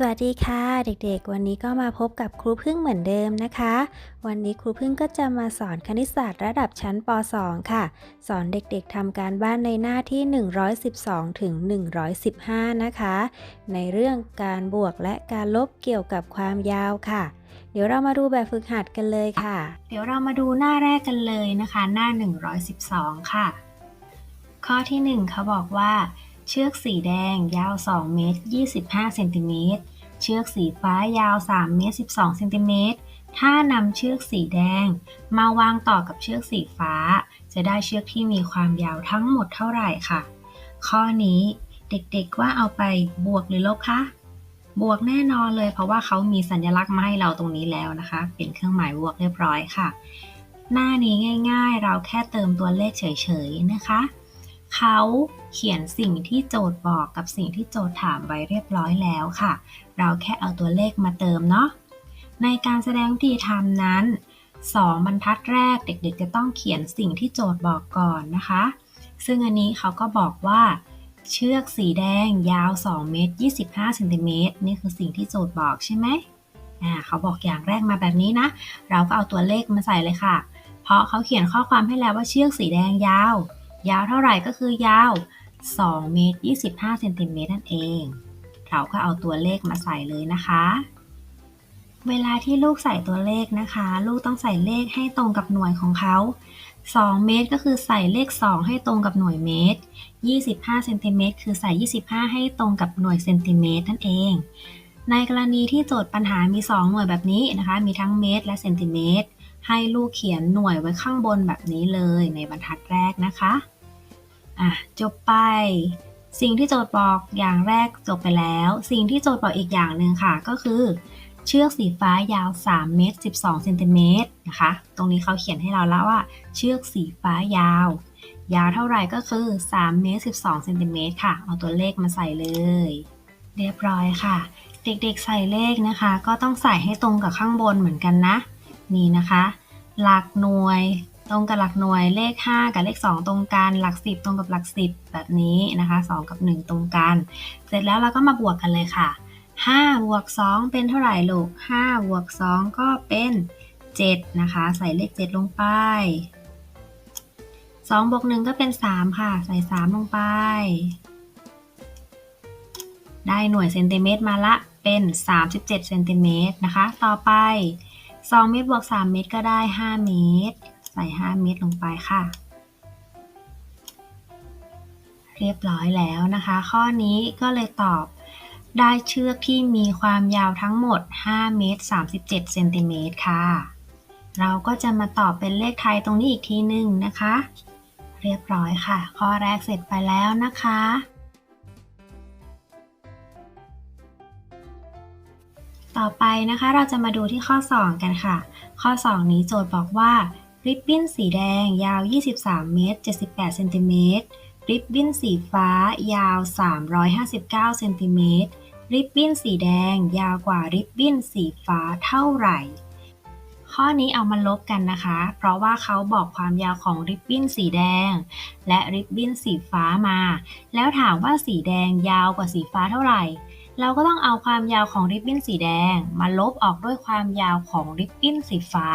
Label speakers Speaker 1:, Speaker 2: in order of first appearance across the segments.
Speaker 1: สวัสดีค่ะ เด็กๆ วันนี้ก็มาพบกับครูพึ่งเหมือนเดิมนะคะ วันนี้ครูพึ่งก็จะมาสอนคณิตศาสตร์ระดับชั้นป .2 ค่ะ สอนเด็กๆทำการบ้านในหน้าที่ 112 ถึง 115 นะคะ ในเรื่องการบวกและการลบเกี่ยวกับความยาวค่ะ เดี๋ยวเรามาดูแบบฝึกหัดกันเลยค่ะ
Speaker 2: เดี๋ยวเรามาดูหน้าแรกกันเลยนะคะ หน้า 112 ค่ะ ข้อที่ 1เขาบอกว่า เชือกสีแดงยาว 2 เมตร 25 เซนติเมตร เชือกสีฟ้ายาว 3 เมตร 12 เซนติเมตร ถ้านำเชือกสีแดง มาวางต่อกับเชือกสีฟ้า จะได้เชือกที่มีความยาวทั้งหมดเท่าไหร่ค่ะ ข้อนี้เด็กๆว่าเอาไปบวกหรือลบคะ บวกแน่นอนเลยเพราะว่าเขามีสัญลักษณ์มาให้เราตรงนี้แล้วนะคะ เป็นเครื่องหมายบวกเรียบร้อยค่ะ หน้านี้ง่าย ๆ เราแค่เติมตัวเลขเฉยๆนะคะ เขา เขียนสิ่งที่โจทย์บอกกับสิ่งที่โจทย์ถามไว้เรียบร้อยแล้วค่ะ เราแค่เอาตัวเลขมาเติมเนาะ ในการแสดงวิธีทำนั้น 2 บรรทัดแรกเด็กๆ จะต้องเขียนสิ่งที่โจทย์บอกก่อนนะคะ ซึ่งอันนี้เขาก็บอกว่า เชือกสีแดงยาว 2 เมตร 25เซนติเมตรนี่คือสิ่งที่โจทย์บอกใช่ไหมเขาบอกอย่างแรกมาแบบนี้นะ เราก็เอาตัวเลขมาใส่เลยค่ะ เพราะเขาเขียนข้อความให้แล้วว่าเชือกสีแดงยาว ยาวเท่าไหร่ก็คือยาว 2เมตร25เซนติเมตรนั่นเอง เราก็เอาตัวเลขมาใส่เลยนะคะ เวลาที่ลูกใส่ตัวเลขนะคะ ลูกต้องใส่เลขให้ตรงกับหน่วยของเขา 2 เมตรก็คือใส่เลข 2 ให้ตรงกับหน่วยเมตร 25เซนติเมตรคือใส่ 25 ให้ตรงกับหน่วยเซนติเมตรนั่นเอง ในกรณีที่โจทย์ปัญหามี 2 หน่วยแบบนี้นะคะ มีทั้งเมตรและเซนติเมตรให้ลูกเขียนหน่วยไว้ข้างบนแบบนี้เลยในบรรทัดแรกนะคะ อะจบไป สิ่งที่โจทย์บอกอย่างแรกจบไปแล้ว สิ่งที่โจทย์บอกอีกอย่างหนึ่งค่ะ ก็คือ เชือกสีฟ้ายาว 3 เมตร 12เซนติเมตรนะคะ ตรงนี้เขาเขียนให้เราแล้วว่า เชือกสีฟ้ายาว ยาวเท่าไหร่ก็คือ3เมตร12เซนติเมตรค่ะ เอาตัวเลขมาใส่เลย เรียบร้อยค่ะ เด็กๆใส่เลขนะคะ ก็ต้องใส่ให้ตรงกับข้างบนเหมือนกันนะ นี่นะคะ หลักหน่วย ตรงกับหลักหน่วยเลข 5 กับเลข 2 ตรงกัน หลัก 10 ตรงกับหลัก 10 แบบนี้นะคะ 2 กับ 1 ตรงกัน เสร็จแล้วเราก็มาบวกกันเลยค่ะ5บวก2เป็นเท่าไหร่ลูก5บวก2ก็เป็น7นะคะ ใส่เลข 7 ลงไป2บวก1ก็เป็น 3 ค่ะ ใส่ 3 ลงไป ได้หน่วยเซนติเมตรมาละเป็น 37เซนติเมตรนะคะ ต่อไป 2 เมตรบวก 3 เมตรก็ได้ 5 เมตร ส่ 5 เมตรลงไปค่ะ เรียบร้อยแล้วนะคะ ข้อนี้ก็เลยตอบได้เชือกที่มีความยาวทั้งหมด 5 เมตร 37 เซนติเมตรค่ะ เราก็จะมาตอบเป็นเลขไทยตรงนี้อีกทีหนึ่งนะคะ เรียบร้อยค่ะ ข้อแรกเสร็จไปแล้วนะคะ ต่อไปนะคะเราจะมาดูที่ข้อ 2 กันค่ะ ข้อ 2 นี้โจทย์บอกว่า ริบบิ้นสีแดงยาว 23 เมตร 78 เซนติเมตร ริบบิ้นสีฟ้ายาว 359 เซนติเมตร ริบบิ้นสีแดงยาวกว่าริบบิ้นสีฟ้าเท่าไหร่ ข้อนี้เอามาลบกันนะคะ เพราะว่าเขาบอกความยาวของริบบิ้นสีแดง และริบบิ้นสีฟ้ามา แล้วถามว่าสีแดงยาวกว่าสีฟ้าเท่าไหร่เราก็ต้องเอาความยาวของริบบิ้นสีแดง มาลบออกด้วยความยาวของริบบิ้นสีฟ้า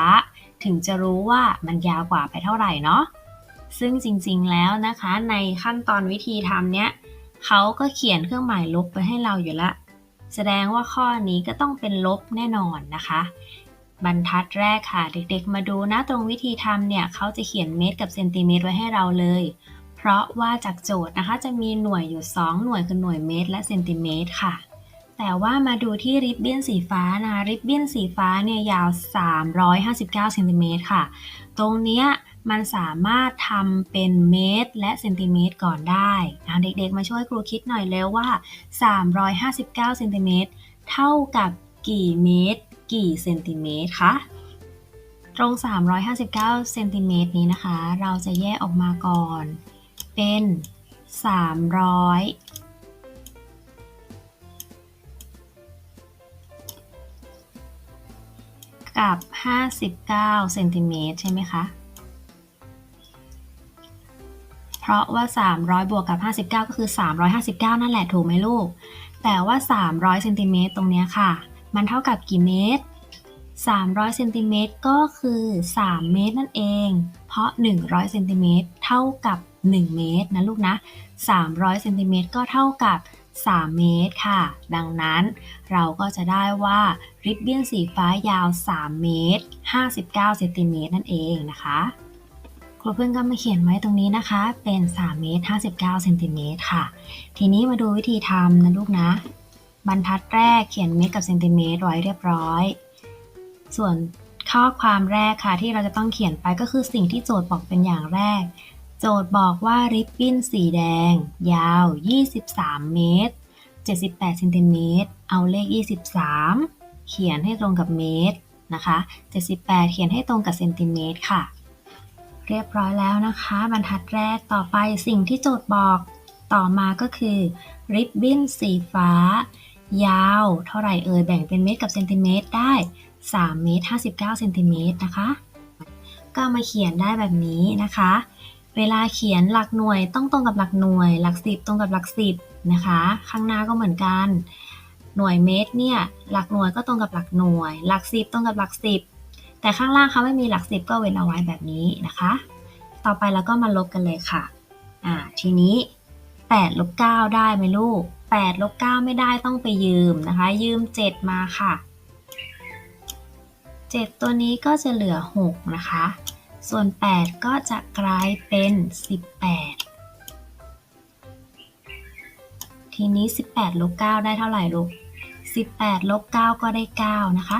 Speaker 2: ถึงจะรู้ว่ามันยาวกว่าไปเท่าไหร่เนาะซึ่งจริงๆแล้วนะคะในขั้นตอนวิธีทำเนี้ยเขาก็เขียนเครื่องหมายลบไปให้เราอยู่ละ แสดงว่าข้อนี้ก็ต้องเป็นลบแน่นอนนะคะ บรรทัดแรกค่ะ เด็กๆ มาดูนะตรงวิธีทำเนี่ยเขาจะเขียนเมตรกับเซนติเมตรไว้ให้เราเลย เพราะว่าจากโจทย์นะคะจะมีหน่วยอยู่ 2 หน่วยคือหน่วยเมตรและเซนติเมตรค่ะ แต่ว่ามาดูที่ริบบิ้นสีฟ้านะ ริบบิ้นสีฟ้าเนี่ยยาว 359เซนติเมตรค่ะ ตรงเนี้ยมันสามารถทำเป็นเมตรและเซนติเมตรก่อนได้เอาเด็กๆ มาช่วยครูคิดหน่อยแล้วว่า 359เซนติเมตรเท่ากับกี่เมตร กี่เซนติเมตรคะตรง 359เซนติเมตรนี้นะคะ เราจะแยกออกมาก่อน เป็น 300 กับ 59เซนติเมตรใช่ไหมคะ เพราะว่า 300 บวกกับ 59 ก็คือ 359 นั่นแหละถูกไหมลูก แต่ว่า 300เซนติเมตรตรงนี้ค่ะ มันเท่ากับกี่เมตร 300เซนติเมตรก็คือ 3 เมตรนั่นเอง เพราะ 100เซนติเมตรเท่ากับ 1 เมตรนะลูกนะ 300เซนติเมตรก็เท่ากับ 3 เมตรค่ะ ดังนั้นเราก็จะได้ว่าริบบิ้นสีฟ้ายาว 3 เมตร 59 เซนติเมตรนั่นเองนะคะครูเพิ่งก็มาเขียนไว้ตรงนี้นะคะ เป็น 3 เมตร 59 เซนติเมตรค่ะ ทีนี้มาดูวิธีทำนะลูกนะ บรรทัดแรกเขียนเมตรกับเซนติเมตรไว้เรียบร้อย ส่วนข้อความแรกค่ะที่เราจะต้องเขียนไปก็คือสิ่งที่โจทย์บอกเป็นอย่างแรก โจทย์บอกว่าริบบิ้นสีแดง ยาว 23 เมตร 78เซนติเมตร เอาเลข 23 เขียนให้ตรงกับเมตรนะคะ 78 เขียนให้ตรงกับเซนติเมตรค่ะ เรียบร้อยแล้วนะคะ บรรทัดแรกต่อไปสิ่งที่โจทย์บอกต่อมาก็คือริบบิ้นสีฟ้า ยาว เท่าไหร่เอ่ยแบ่งเป็นเมตรกับเซนติเมตรได้ 3 เมตร 59เซนติเมตรนะคะ ก็มาเขียนได้แบบนี้นะคะ เวลาเขียนหลักหน่วยต้องตรงกับหลักหน่วย หลักสิบตรงกับหลักสิบนะคะ ข้างหน้าก็เหมือนกัน หน่วยเมตรเนี่ยหลักหน่วยก็ตรงกับหลักหน่วย หลักสิบตรงกับหลักสิบแต่ข้างล่างเขาไม่มีหลักสิบก็เว้นเอาไว้แบบนี้นะคะ ต่อไปเราก็มาลบกันเลยค่ะอ่าทีนี้8ลบ9ได้ไหมลูก8ลบ9ไม่ได้ต้องไปยืมนะคะ ยืม 7 มาค่ะ 7 ตัวนี้ก็จะเหลือ 6 นะคะ ส่วน 8 ก็จะกลายเป็น 18 ทีนี้ 18ลบ9ได้เท่าไหร่ลูก 18ลบ9ก็ได้ 9 นะคะ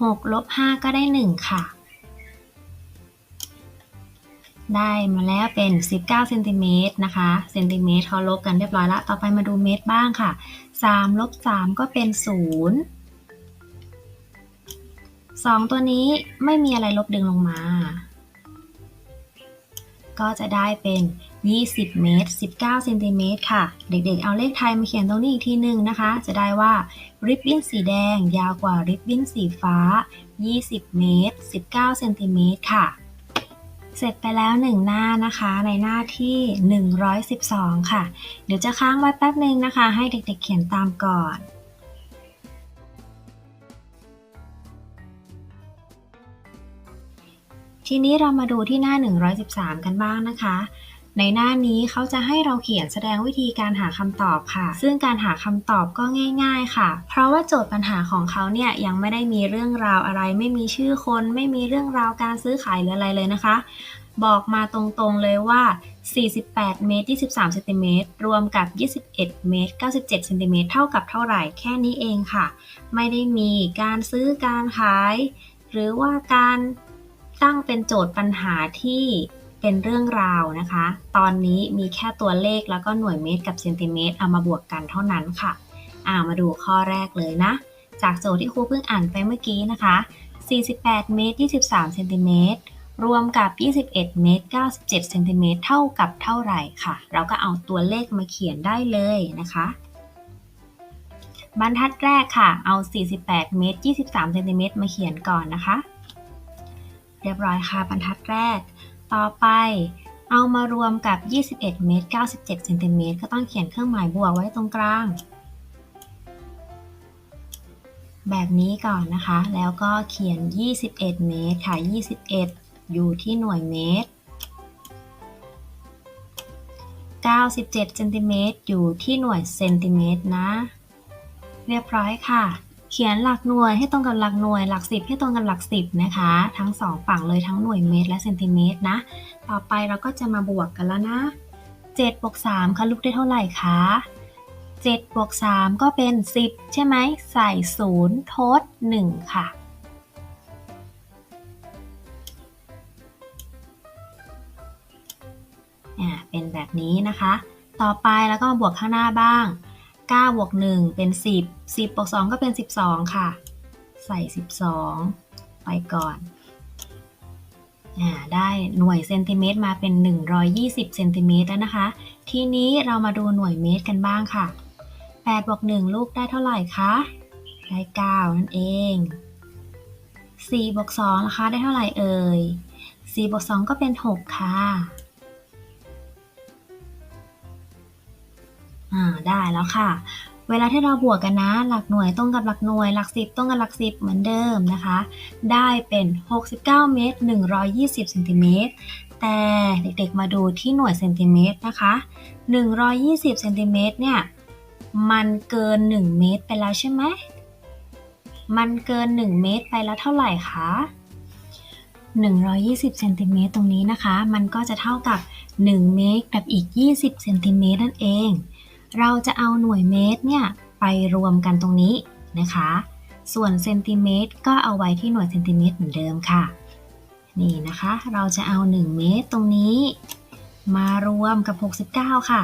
Speaker 2: 6ลบ5ก็ได้ 1 ค่ะ ได้มาแล้วเป็น 19เซนติเมตรนะคะ เซนติเมตรเขาลบกันเรียบร้อยแล้วต่อไปมาดูเมตรบ้างค่ะ3ลบ3ก็เป็น 0 2ตัวนี้ไม่มีอะไรลบดึงลงมา ก็จะได้เป็น 20 เมตร 19 เซนติเมตรค่ะ เด็กๆ เอาเลขไทยมาเขียนตรงนี้อีกทีหนึ่งนะคะ จะได้ว่าริบบิ้นสีแดงยาวกว่าริบบิ้นสีฟ้า 20 เมตร 19 เซนติเมตรค่ะ เสร็จไปแล้วหนึ่งหน้านะคะ ในหน้าที่ 112 ค่ะ เดี๋ยวจะค้างไว้แป๊บหนึ่งนะคะ ให้เด็กๆ เขียนตามก่อน ทีนี้เรามาดูที่หน้า 113 กันบ้างนะคะ ในหน้านี้เขาจะให้เราเขียนแสดงวิธีการหาคำตอบค่ะ ซึ่งการหาคำตอบก็ง่าย ๆค่ะ เพราะว่าโจทย์ปัญหาของเขาเนี่ยยังไม่ได้มีเรื่องราวอะไร ไม่มีชื่อคน ไม่มีเรื่องราวการซื้อขายหรืออะไรเลยนะคะ บอกมาตรงๆเลยว่า 48 เมตร 23 เซนติเมตร รวมกับ 21 เมตร 97 เซนติเมตร เท่ากับเท่าไหร่ แค่นี้เองค่ะ ไม่ได้มีการซื้อการขาย หรือว่าการ ตั้งเป็นโจทย์ปัญหาที่เป็นเรื่องราวนะคะ ตอนนี้มีแค่ตัวเลขแล้วก็หน่วยเมตรกับเซนติเมตรเอามาบวกกันเท่านั้นค่ะอ่ามาดูข้อแรกเลยนะ จากโจทย์ที่ครูเพิ่งอ่านไปเมื่อกี้นะคะ 48 เมตร 23 เซนติเมตร รวมกับ 21 เมตร 97 เซนติเมตร เท่ากับเท่าไหร่ค่ะ เราก็เอาตัวเลขมาเขียนได้เลยนะคะ บรรทัดแรกค่ะ เอา 48 เมตร 23 เซนติเมตรมาเขียนก่อนนะคะ เรียบร้อยค่ะบรรทัดแรก ต่อไปเอามารวมกับ 21 เมตร 97 เซนติเมตร ก็ต้องเขียนเครื่องหมายบวกไว้ตรงกลาง แบบนี้ก่อนนะคะ แล้วก็เขียน 21 เมตรค่ะ 21 อยู่ที่หน่วยเมตร 97 เซนติเมตร อยู่ที่หน่วยเซนติเมตรนะ เรียบร้อยค่ะ เขียนหลักหน่วยให้ตรงกับหลักหน่วย หลักสิบให้ตรงกับหลักสิบนะคะ ทั้งสองฝั่งเลยทั้งหน่วยเมตรและเซนติเมตรนะ ต่อไปเราก็จะมาบวกกันแล้วนะ7บวก3คะลูกได้เท่าไหร่คะ7บวก3ก็เป็น 10 ใช่ไหมใส่0ทด 1 ค่ะอ่าเป็นแบบนี้นะคะ ต่อไปแล้วก็มาบวกข้างหน้าบ้าง 9บวก1เป็น 10 10บวก2ก็เป็น 12 ค่ะ ใส่ 12 ไปก่อนอได้หน่วยเซนติเมตรมาเป็น 120เซนติเมตรแล้วนะคะ ทีนี้เรามาดูหน่วยเมตรกันบ้างค่ะ8บวก1ลูกได้เท่าไหร่คะได้ 9 นั่นเอง4บวก2นะคะได้เท่าไหร่เอ่ย4บวก2ก็เป็น 6 ค่ะ อ่าได้แล้วค่ะ เวลาที่เราบวกกันนะ หลักหน่วยตรงกับหลักหน่วย หลักสิบตรงกับหลักสิบเหมือนเดิมนะคะ ได้เป็น 69 เมตร 120เซนติเมตรแต่เด็กๆมาดูที่หน่วยเซนติเมตรนะคะ 120เซนติเมตรเนี่ย มันเกิน 1 เมตรไปแล้วใช่ไหม มันเกิน 1 เมตรไปแล้วเท่าไหร่คะ 120เซนติเมตรตรงนี้นะคะ มันก็จะเท่ากับ 1 เมตรกับอีก 20เซนติเมตรนั่นเอง เราจะเอาหน่วยเมตรเนี่ยไปรวมกันตรงนี้นะคะ ส่วนเซนติเมตรก็เอาไว้ที่หน่วยเซนติเมตรเหมือนเดิมค่ะ นี่นะคะ เราจะเอา 1 เมตรตรงนี้ มารวมกับ 69 ค่ะ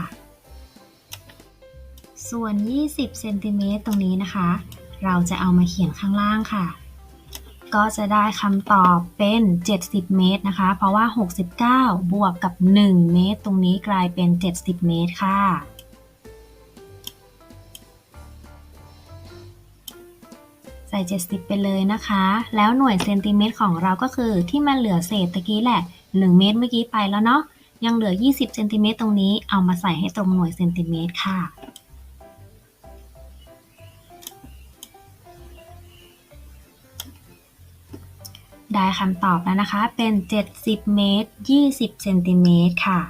Speaker 2: ส่วน 20เซนติเมตรตรงนี้นะคะ เราจะเอามาเขียนข้างล่างค่ะ ก็จะได้คำตอบเป็น 70 เมตรนะคะ เพราะว่า 69 บวกกับ 1 เมตร ตรงนี้กลายเป็น 70 เมตรค่ะ ใส่ 70 ไปเลยนะคะ แล้วหน่วยเซนติเมตรของเราก็คือที่มันเหลือเศษตะกี้แหละ 1 เมตรเมื่อกี้ไปแล้วเนาะยังเหลือ 20เซนติเมตรตรงนี้เอามาใส่ให้ตรงหน่วยเซนติเมตรค่ะ ได้คำตอบแล้วนะคะ เป็น 70 เมตร 20 เซนติเมตรค่ะ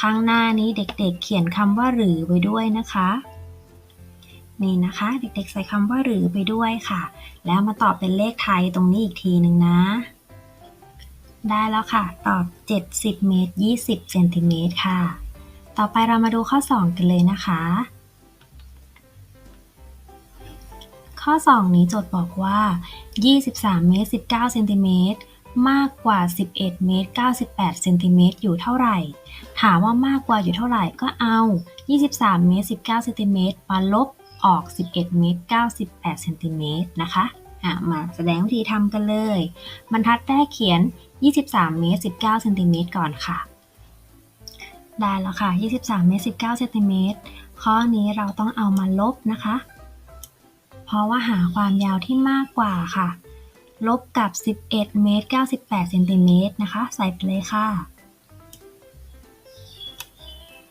Speaker 2: ข้างหน้านี้เด็กๆเขียนคำว่าหรือไว้ด้วยนะคะ นี่นะคะ เด็กๆ ใส่คำว่าหรือไปด้วยค่ะ แล้วมาตอบเป็นเลขไทยตรงนี้อีกทีหนึ่งนะ ได้แล้วค่ะ ตอบ 70 เมตร 20 เซนติเมตรค่ะ ต่อไปเรามาดูข้อ 2 กันเลยนะคะ ข้อ 2 นี้โจทย์บอกว่า 23 เมตร 19 เซนติเมตรมากกว่า 11 เมตร 98 เซนติเมตรอยู่เท่าไหร่ ถามว่ามากกว่าอยู่เท่าไหร่ก็เอา 23 เมตร 19 เซนติเมตรมาลบ ออก 11 เมตร 98 เซนติเมตรนะคะะมาแสดงวิธีทำกันเลย บรรทัดแรกเขียน 23 เมตร 19 เซนติเมตรก่อนค่ะ ได้แล้วค่ะ 23 เมตร 19 เซนติเมตร ข้อนี้เราต้องเอามาลบนะคะ เพราะว่าหาความยาวที่มากกว่าค่ะ ลบกับ 11 เมตร 98 เซนติเมตรนะคะ ใส่ไปเลยค่ะ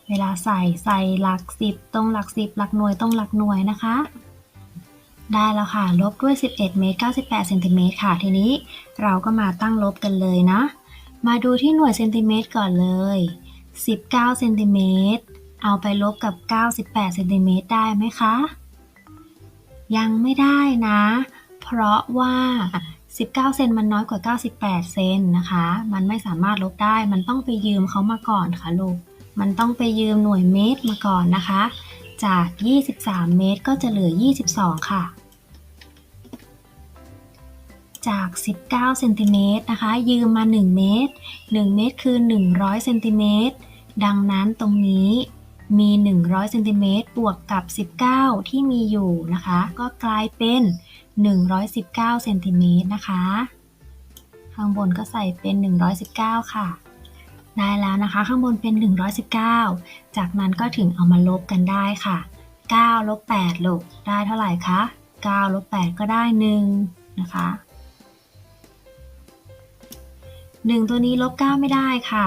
Speaker 2: เวลาใส่ใส่หลัก10ตรงหลัก10หลักหน่วยตรงหลักหน่วยนะคะ ได้แล้วค่ะ ลบด้วย 11เมตร98เซนติเมตรค่ะ ทีนี้เราก็มาตั้งลบกันเลยนะ มาดูที่หน่วยเซนติเมตรก่อนเลย 19เซนติเมตรเอาไปลบกับ 98เซนติเมตรได้ไหมคะ ยังไม่ได้นะ เพราะว่า 19 เซนมันน้อยกว่า 98 เซนนะคะ มันไม่สามารถลบได้ มันต้องไปยืมเขามาก่อนค่ะลูก มันต้องไปยืมหน่วยเมตรมาก่อนนะคะ จาก 23 เมตรก็จะเหลือ 22 ค่ะ จาก 19 เซนติเมตรนะคะ ยืมมา 1 เมตร 1 เมตรคือ 100 เซนติเมตร ดังนั้นตรงนี้มี 100 เซนติเมตรบวกกับ 19 ที่มีอยู่นะคะ ก็กลายเป็น 119 เซนติเมตรนะคะ ข้างบนก็ใส่เป็น 119 ค่ะ ได้แล้วนะคะ ข้างบนเป็น 119 จากนั้นก็ถึงเอามาลบกันได้ค่ะ9ลบ8ลบได้เท่าไหร่คะ9ลบ8ก็ได้ 1 นะคะ 1 ตัวนี้ลบ9ไม่ได้ค่ะ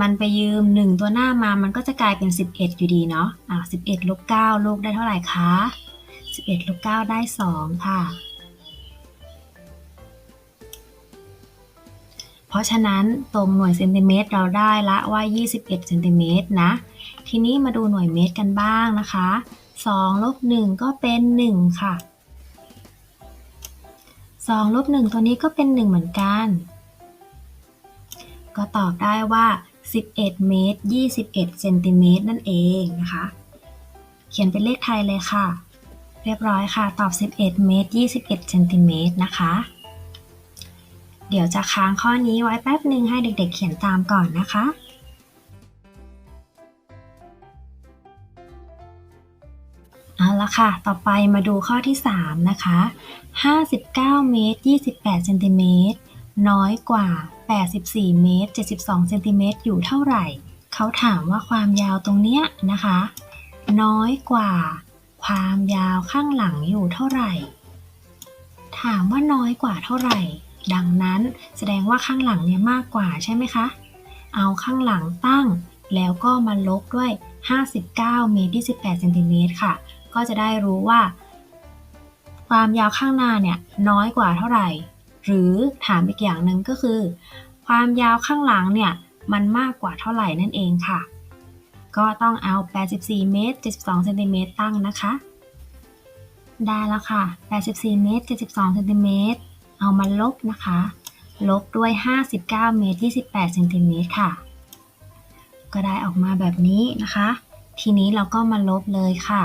Speaker 2: มันไปยืม 1 ตัวหน้ามามันก็จะกลายเป็น 11 อยู่ดีเนาะอะ11ลบ9ลูกได้เท่าไหร่คะ11ลบ9ได้ 2 ค่ะ เพราะฉะนั้นตรงหน่วยเซนติเมตรเราได้ละว่า 21เซนติเมตรนะ ทีนี้มาดูหน่วยเมตรกันบ้างนะคะ2ลบ1ก็เป็น 1 ค่ะ2ลบ1ตัวนี้ก็เป็น 1 เหมือนกัน ก็ตอบได้ว่า 11 เมตร 21เซนติเมตรนั่นเองนะคะ เขียนเป็นเลขไทยเลยค่ะ เรียบร้อยค่ะ ตอบ 11 เมตร 21เซนติเมตรนะคะ เดี๋ยวจะค้างข้อนี้ไว้แป๊บหนึ่งให้เด็กๆเขียนตามก่อนนะคะเอาละค่ะ ต่อไปมาดูข้อที่ 3 นะคะ 59 เมตร 28 เซนติเมตร น้อยกว่า 84 เมตร 72 เซนติเมตร อยู่เท่าไหร่ เขาถามว่าความยาวตรงเนี้ยนะคะ น้อยกว่า ความยาวข้างหลังอยู่เท่าไหร่ ถามว่าน้อยกว่าเท่าไหร่ ดังนั้นแสดงว่าข้างหลังเนี่ยมากกว่าใช่ไหมคะ เอาข้างหลังตั้ง แล้วก็มาลบด้วย 59เมตร28เซนติเมตรค่ะ ก็จะได้รู้ว่า ความยาวข้างหน้าเนี่ยน้อยกว่าเท่าไหร่ หรือถามอีกอย่างหนึ่งก็คือ ความยาวข้างหลังเนี่ยมันมากกว่าเท่าไหร่นั่นเองค่ะ ก็ต้องเอา 84เมตร72เซนติเมตรตั้งนะคะ ได้แล้วค่ะ 84เมตร72เซนติเมตร เอามาลบนะคะ ลบด้วย 59 เมตร28เซนติเมตรค่ะ ก็ได้ออกมาแบบนี้นะคะ ทีนี้เราก็มาลบเลยค่ะ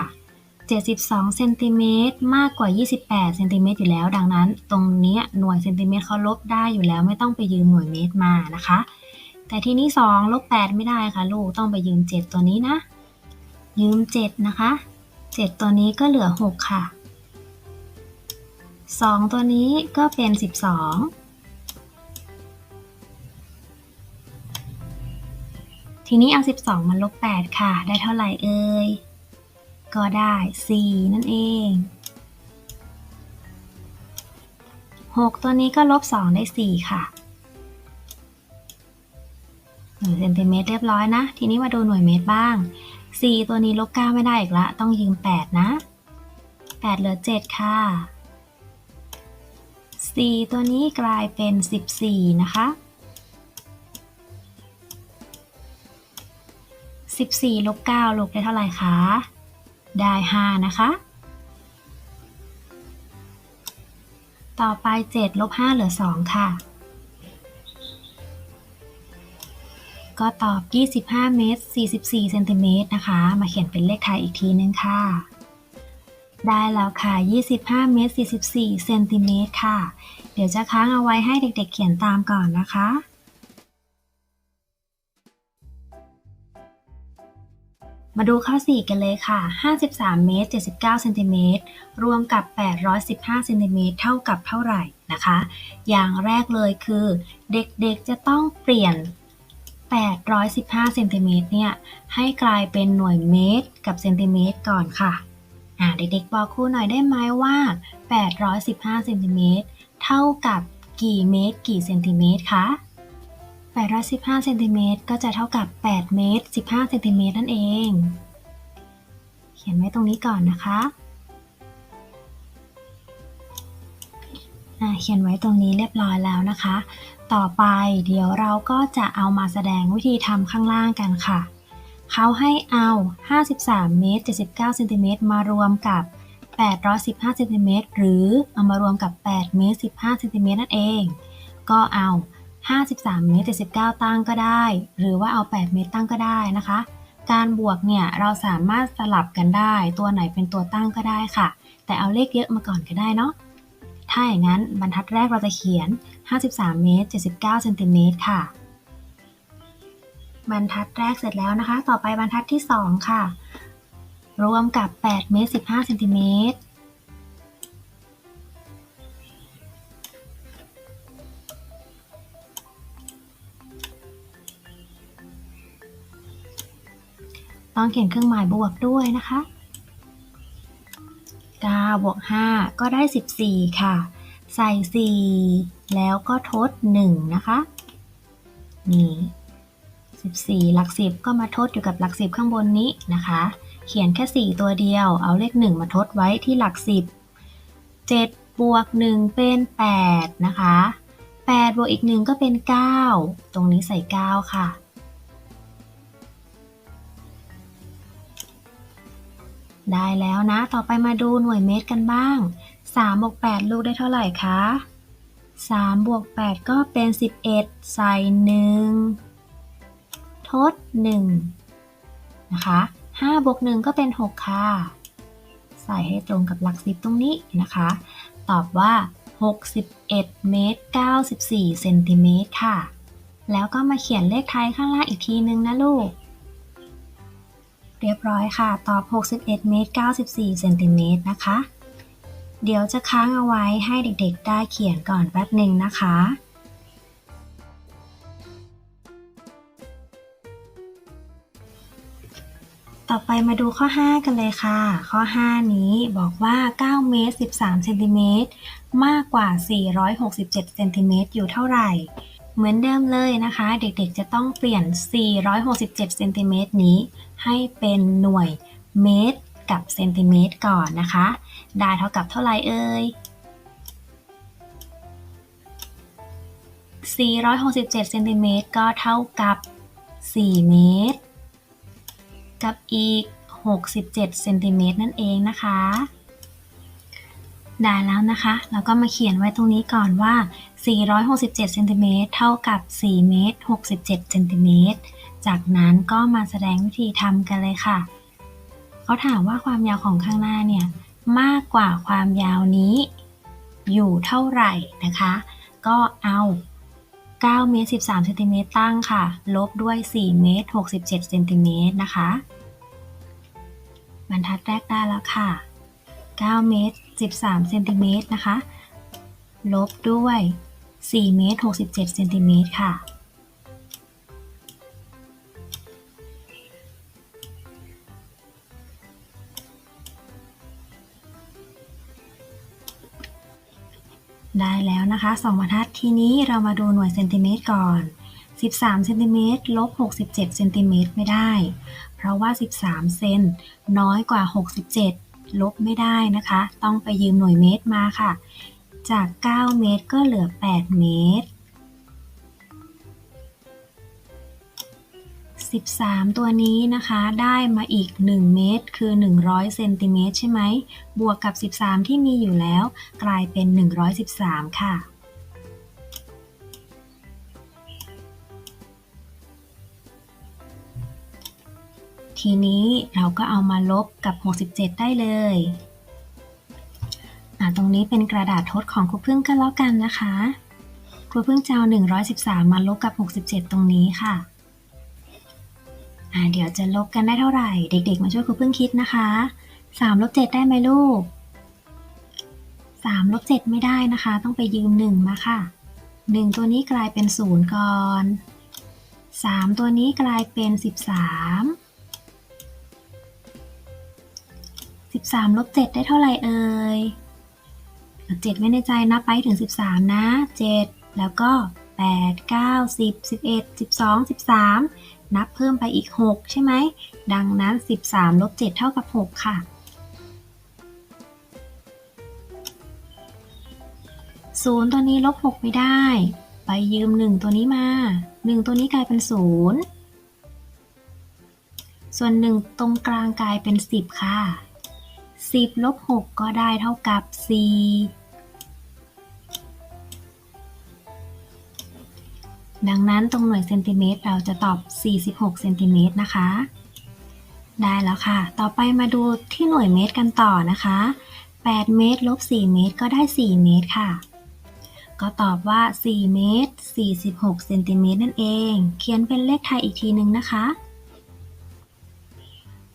Speaker 2: 72เซนติเมตรมากกว่า 28เซนติเมตรอยู่แล้ว ดังนั้น ตรงนี้หน่วยเซนติเมตรเขาลบได้อยู่แล้วไม่ต้องไปยืมหน่วยเมตรมานะคะ แต่ทีนี้2ลบ8ไม่ได้ค่ะลูกต้องไปยืม 7 ตัวนี้นะ ยืม 7 นะคะ 7 ตัวนี้ก็เหลือ 6 ค่ะ 2 ตัวนี้ก็เป็น 12 ทีนี้เอา 12 มาลบ 8 ค่ะ ได้เท่าไหร่เอ่ย ก็ได้ 4 นั่นเอง 6 ตัวนี้ก็ลบ 2 ได้ 4 ค่ะหน่วยเซนติเมตรเรียบร้อยนะ ทีนี้มาดูหน่วยเมตรบ้าง 4 ตัวนี้ลบ 9 ไม่ได้อีกละ ต้องยืม 8 นะ 8 เหลือ 7 ค่ะ 4 ตัวนี้กลายเป็น 14 นะคะ 14ลบ9ลบได้เท่าไหร่คะ ได้ 5 นะคะ ต่อไป 7 ลบ 5 เหลือ 2 ค่ะ ก็ตอบ 25 เมตร 44 เซนติเมตรนะคะ มาเขียนเป็นเลขไทยอีกทีนึงค่ะ ได้แล้วค่ะ 25 เมตร 44 เซนติเมตรค่ะ เดี๋ยวจะค้างเอาไว้ให้เด็กๆเขียนตามก่อนนะคะมาดูข้อ 4 กันเลยค่ะ 53 เมตร 79 เซนติเมตร รวมกับ 815 เซนติเมตร เท่ากับเท่าไหร่นะคะ อย่างแรกเลยคือ เด็กๆ จะต้องเปลี่ยน 815 เซนติเมตรเนี่ย ให้กลายเป็นหน่วยเมตรกับเซนติเมตรก่อนค่ะ เด็กๆ บอกครูหน่อยได้ไหมว่า 815เซนติเมตรเท่ากับกี่เมตร กี่เซนติเมตรคะ815เซนติเมตรก็จะเท่ากับ 8 เมตร 15เซนติเมตรนั่นเอง เขียนไว้ตรงนี้ก่อนนะคะเขียนไว้ตรงนี้เรียบร้อยแล้วนะคะ ต่อไปเดี๋ยวเราก็จะเอามาแสดงวิธีทำข้างล่างกันค่ะ เขาให้เอา 53 เมตร 79 เซนติเมตรมารวมกับ 815 เซนติเมตรหรือเอามารวมกับ 8 เมตร 15 เซนติเมตรนั่นเอง ก็เอา 53 เมตร 79 ตั้งก็ได้ หรือว่าเอา 8 เมตรตั้งก็ได้นะคะ การบวกเนี่ยเราสามารถสลับกันได้ ตัวไหนเป็นตัวตั้งก็ได้ค่ะ แต่เอาเลขเยอะมาก่อนก็ได้เนาะ ถ้าอย่างนั้นบรรทัดแรกเราจะเขียน 53 เมตร 79 เซนติเมตรค่ะ บรรทัดแรกเสร็จแล้วนะคะ ต่อไปบรรทัดที่ 2 ค่ะ รวมกับ8เมตร15เซนติเมตรต้องเขียนเครื่องหมายบวกด้วยนะคะ9บวก5ก็ได้ 14 ค่ะ ใส่ 4 แล้วก็ทด 1 นะคะ นี่ 14 หลัก 10 ก็มาทดอยู่กับหลัก 10 ข้างบนนี้นะคะ เขียนแค่ 4 ตัวเดียว เอาเลข 1 มาทดไว้ที่หลัก 10 7 บวก 1 เป็น 8 นะคะ 8 บวกอีก 1 ก็เป็น 9 ตรงนี้ใส่ 9 ค่ะได้แล้วนะ ต่อไปมาดูหน่วยเมตรกันบ้าง 3 บวก 8 ลูกได้เท่าไหร่คะ 3 บวก 8 ก็เป็น 11 ใส่ 1 ด1นะคะ5บวก1ก็เป็น 6 ค่ะ ใส่ให้ตรงกับหลัก10ตรงนี้นะคะ ตอบว่า 61เมตร94เซนติเมตรค่ะ แล้วก็มาเขียนเลขไทยข้างล่างอีกทีนึงนะลูก เรียบร้อยค่ะ ตอบ 61เมตร94เซนติเมตรนะคะ เดี๋ยวจะค้างเอาไว้ให้เด็กๆได้เขียนก่อนแป๊บหนึ่งนะคะ ต่อไปมาดูข้อ 5 กันเลยค่ะ ข้อ 5 นี้บอกว่า 9 เมตร 13 เซนติเมตรมากกว่า 467 เซนติเมตรอยู่เท่าไหร่ เหมือนเดิมเลยนะคะ เด็กๆจะต้องเปลี่ยน 467 เซนติเมตรนี้ ให้เป็นหน่วยเมตรกับเซนติเมตรก่อนนะคะ ได้เท่ากับเท่าไหร่เอ่ย467 เซนติเมตรก็เท่ากับ 4 เมตร กับอีก 67เซนติเมตรนั่นเองนะคะ ได้แล้วนะคะ เราก็มาเขียนไว้ตรงนี้ก่อนว่า 467เซนติเมตรเท่ากับ4เมตร67เซนติเมตรจากนั้นก็มาแสดงวิธีทำกันเลยค่ะ เขาถามว่าความยาวของข้างหน้าเนี่ยมากกว่าความยาวนี้อยู่เท่าไหร่นะคะ ก็เอา9เมตร13เซนติเมตรตั้งค่ะ ลบด้วย4เมตร67เซนติเมตรนะคะ บรรทัดแรกได้แล้วค่ะ 9 เมตร 13 เซนติเมตรนะคะ ลบด้วย 4 เมตร 67 เซนติเมตรค่ะ ได้แล้วนะคะ 2 บรรทัดทีนี้เรามาดูหน่วยเซนติเมตรก่อน 13 เซนติเมตรลบ 67 เซนติเมตรไม่ได้เราะว่า 13 เซนน้อยกว่า 67 ลบไม่ได้นะคะ ต้องไปยืมหน่วยเมตรมาค่ะ จาก 9 เมตรก็เหลือ 8 เมตร 13 ตัวนี้นะคะได้มาอีก 1 เมตร คือ 100 เซนติเมตรใช่ไหม บวกกับ 13 ที่มีอยู่แล้ว กลายเป็น 113 ค่ะ ทีนี้เราก็เอามาลบกับ 67 ได้เลยตรงนี้เป็นกระดาษทดของครูพึ่งก็แล้วกันนะคะ ครูพึ่งจะเอา113 มาลบกับ 67 ตรงนี้ค่ะเดี๋ยวจะลบกันได้เท่าไหร่ เด็ก ๆ มาช่วยครูพึ่งคิดนะคะ 3 ลบ 7 ได้ไหมลูก 3 ลบ 7 ไม่ได้นะคะ ต้องไปยืม 1 มาค่ะ 1 ตัวนี้กลายเป็น 0 ก่อน 3 ตัวนี้กลายเป็น 13 13 ลบ 7 ได้เท่าไหร่เอ่ย7ไว้ในใจนับไปถึง 13 นะ 7 แล้วก็ 8 9 10 11 12 13 นับเพิ่มไปอีก 6 ใช่ไหม ดังนั้น 13 ลบ 7 เท่ากับ 6 ค่ะ0ตัวนี้ลบ 6 ไม่ได้ ไปยืม 1 ตัวนี้มา 1 ตัวนี้กลายเป็น 0 ส่วน 1 ตรงกลางกลายเป็น 10 ค่ะ 10ลบ6ก็ได้เท่ากับ 4 ดังนั้นตรงหน่วยเซนติเมตรเราจะตอบ 46เซนติเมตรนะคะ ได้แล้วค่ะ ต่อไปมาดูที่หน่วยเมตรกันต่อนะคะ 8 เมตรลบ4เมตรก็ได้ 4 เมตรค่ะ ก็ตอบว่า 4 เมตร 46เซนติเมตรนั่นเอง เขียนเป็นเลขไทยอีกทีนึงนะคะ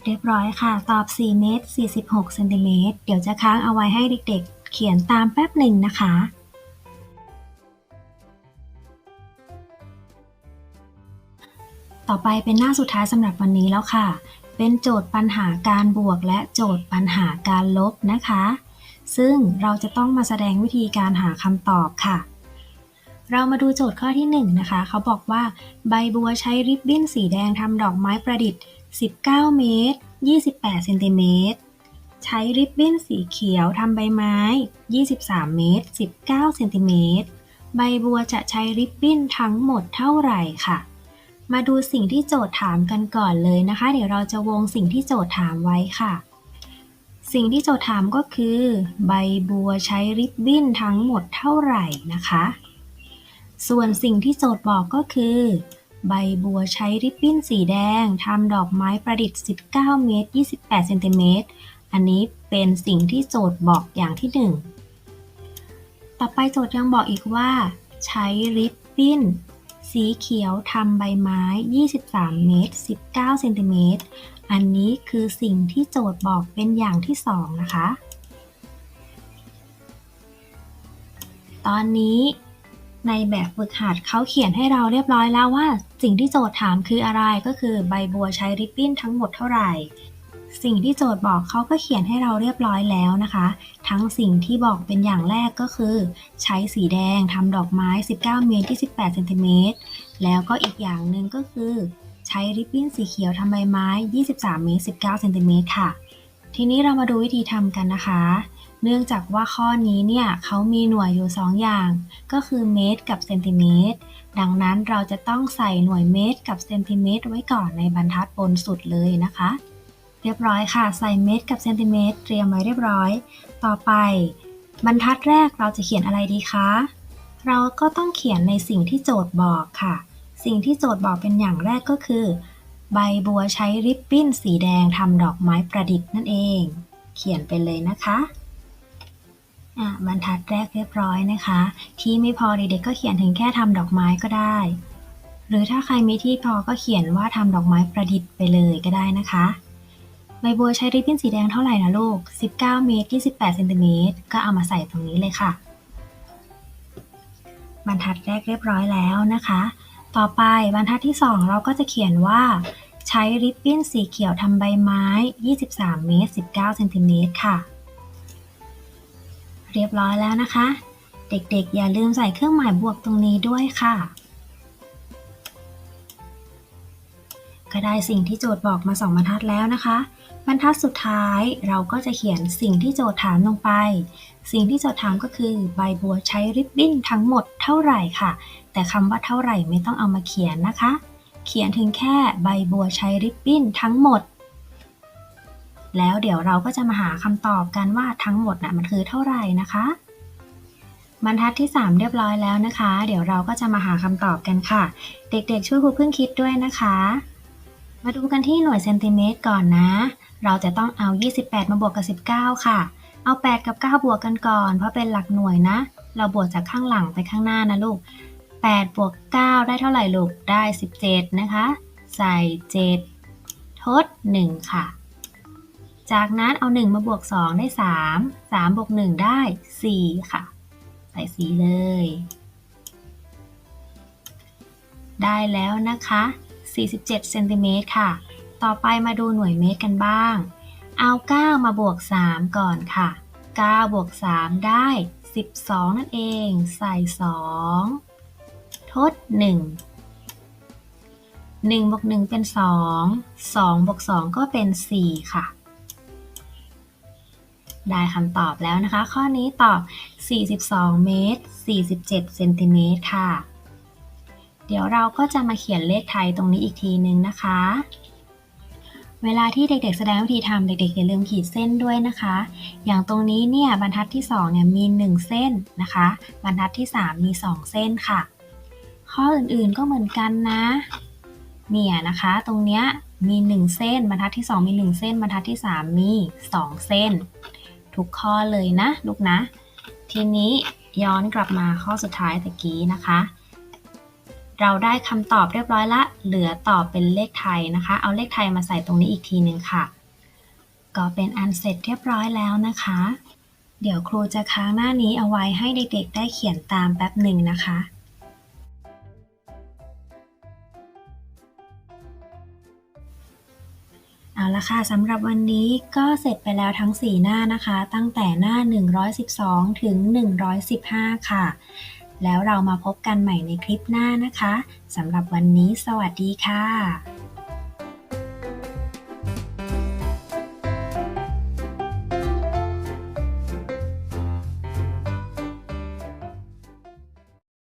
Speaker 2: เรียบร้อยค่ะ ตอบ 4 เมตร 46 เซนติเมตร เดี๋ยวจะค้างเอาไว้ให้เด็กๆ เขียนตามแป๊บหนึ่งนะคะต่อไปเป็นหน้าสุดท้ายสำหรับวันนี้แล้วค่ะ เป็นโจทย์ปัญหาการบวกและโจทย์ปัญหาการลบนะคะ ซึ่งเราจะต้องมาแสดงวิธีการหาคำตอบค่ะ เรามาดูโจทย์ข้อที่ 1 นะคะ เขาบอกว่า ใบบัวใช้ริบบิ้นสีแดงทำดอกไม้ประดิษฐ์ 19 เมตร 28 เซนติเมตร ใช้ริบบิ้นสีเขียวทำใบไม้ 23 เมตร 19 เซนติเมตร ใบบัวจะใช้ริบบิ้นทั้งหมดเท่าไหร่ค่ะ มาดูสิ่งที่โจทย์ถามกันก่อนเลยนะคะ เดี๋ยวเราจะวงสิ่งที่โจทย์ถามไว้ค่ะ สิ่งที่โจทย์ถามก็คือ ใบบัวใช้ริบบิ้นทั้งหมดเท่าไหร่นะคะ ส่วนสิ่งที่โจทย์บอกก็คือ ใบบัวใช้ริบบิ้นสีแดงทำดอกไม้ประดิษฐ์ 19 เมตร 28 เซนติเมตร อันนี้เป็นสิ่งที่โจทย์บอกอย่างที่ 1 ต่อไปโจทย์ยังบอกอีกว่า ใช้ริบบิ้น สีเขียวทำใบไม้ 23 เมตร 19 เซนติเมตร อันนี้คือสิ่งที่โจทย์บอกเป็นอย่างที่ 2 นะคะ ตอนนี้ ในแบบฝึกหัดเขาเขียนให้เราเรียบร้อยแล้วว่า สิ่งที่โจทย์ถามคืออะไรก็คือใบบัวใช้ริบบิ้นทั้งหมดเท่าไหร่ สิ่งที่โจทย์บอกเขาก็เขียนให้เราเรียบร้อยแล้วนะคะ ทั้งสิ่งที่บอกเป็นอย่างแรกก็คือ ใช้สีแดงทำดอกไม้ 19 เมตรที่ 18เซนติเมตรแล้วก็อีกอย่างหนึ่งก็คือ ใช้ริบบิ้นสีเขียวทำใบไม้ 23 เมตร 19เซนติเมตรค่ะ ทีนี้เรามาดูวิธีทำกันนะคะ เนื่องจากว่าข้อนี้เนี่ยเขามีหน่วยอยู่ 2 อย่าง ก็คือเมตรกับเซนติเมตร ดังนั้นเราจะต้องใส่หน่วยเมตรกับเซนติเมตรไว้ก่อนในบรรทัดบนสุดเลยนะคะ เรียบร้อยค่ะ ใส่เมตรกับเซนติเมตรเตรียมไว้เรียบร้อย ต่อไป บรรทัดแรกเราจะเขียนอะไรดีคะ เราก็ต้องเขียนในสิ่งที่โจทย์บอกค่ะ สิ่งที่โจทย์บอกเป็นอย่างแรกก็คือ ใบบัวใช้ริบบิ้นสีแดงทำดอกไม้ประดิษฐ์นั่นเอง เขียนไปเลยนะคะ อะบรรทัดแรกเรียบร้อยนะคะ ที่ไม่พอเด็กๆก็เขียนถึงแค่ทำดอกไม้ก็ได้ หรือถ้าใครมีที่พอก็เขียนว่าทำดอกไม้ประดิษฐ์ไปเลยก็ได้นะคะ ใบบัวใช้ริบบิ้นสีแดงเท่าไหร่นะลูก 19 เมตร28เซนติเมตรก็เอามาใส่ตรงนี้เลยค่ะ บรรทัดแรกเรียบร้อยแล้วนะคะ ต่อไปบรรทัดที่ 2 เราก็จะเขียนว่าใช้ริบบิ้นสีเขียวทำใบไม้ 23 เมตร 19 เซนติเมตรค่ะ เรียบร้อยแล้วนะคะ เด็กๆ อย่าลืมใส่เครื่องหมายบวกตรงนี้ด้วยค่ะ ก็ได้สิ่งที่โจทย์บอกมา2บรรทัดแล้วนะคะ บรรทัดสุดท้ายเราก็จะเขียนสิ่งที่โจทย์ถามลงไป สิ่งที่โจทย์ถามก็คือใบบัวใช้ริบบิ้นทั้งหมดเท่าไหร่ค่ะ แต่คำว่าเท่าไหร่ไม่ต้องเอามาเขียนนะคะ เขียนถึงแค่ใบบัวใช้ริบบิ้นทั้งหมด แล้วเดี๋ยวเราก็จะมาหาคำตอบกันว่าทั้งหมดน่ะมันคือเท่าไหร่นะคะ บรรทัดที่ 3 เรียบร้อยแล้วนะคะ เดี๋ยวเราก็จะมาหาคำตอบกันค่ะ เด็กๆ ช่วยครูเพิ่งคิดด้วยนะคะ มาดูกันที่หน่วยเซนติเมตรก่อนนะ เราจะต้องเอา 28 มาบวกกับ 19 ค่ะ เอา 8 กับ 9 บวกกันก่อน เพราะเป็นหลักหน่วยนะ เราบวกจากข้างหลังไปข้างหน้านะลูก8บวก9ได้เท่าไหร่ลูก ได้ 17 นะคะ ใส่ 7 ทด 1 ค่ะ จากนั้นเอา 1 มาบวก 2 ได้ 3 3 บวก 1 ได้ 4 ค่ะ ใส่4เลย ได้แล้วนะคะ 47เซนติเมตรค่ะ ต่อไปมาดูหน่วยเมตรกันบ้าง เอา 9 มาบวก 3 ก่อนค่ะ 9 บวก 3 ได้ 12 นั่นเอง ใส่ 2 ทด 1 1บวก1เป็น 2 2บวก2ก็เป็น 4 ค่ะ ได้คำตอบแล้วนะคะ ข้อนี้ตอบ 42 เมตร 47 เซนติเมตรค่ะ เดี๋ยวเราก็จะมาเขียนเลขไทยตรงนี้อีกทีนึงนะคะ เวลาที่เด็กๆ แสดงวิธีทำเด็กๆ อย่าลืมขีดเส้นด้วยนะคะ อย่างตรงนี้เนี่ยบรรทัดที่2เนี่ยมี 1 เส้นนะคะ บรรทัดที่ 3 มี 2 เส้นค่ะ ข้ออื่นๆก็เหมือนกันนะ เนี่ยนะคะตรงเนี้ยมี 1 เส้น บรรทัดที่ 2 มี 1 เส้น บรรทัดที่ 3 มี 2 เส้น ทุกข้อเลยนะลูกนะ ทีนี้ย้อนกลับมาข้อสุดท้ายตะกี้นะคะ เราได้คำตอบเรียบร้อยละ เหลือตอบเป็นเลขไทยนะคะ เอาเลขไทยมาใส่ตรงนี้อีกทีหนึ่งค่ะ ก็เป็นอันเสร็จเรียบร้อยแล้วนะคะ เดี๋ยวครูจะค้างหน้านี้เอาไว้ให้เด็กๆได้เขียนตามแป๊บหนึ่งนะคะ เอาละค่ะสำหรับวันนี้ก็เสร็จไปแล้วทั้ง 4 หน้านะคะ ตั้งแต่หน้า 112 ถึง 115 ค่ะ แล้วเรามาพบกันใหม่ในคลิปหน้านะคะสำหรับวันนี้สวัสดีค่ะ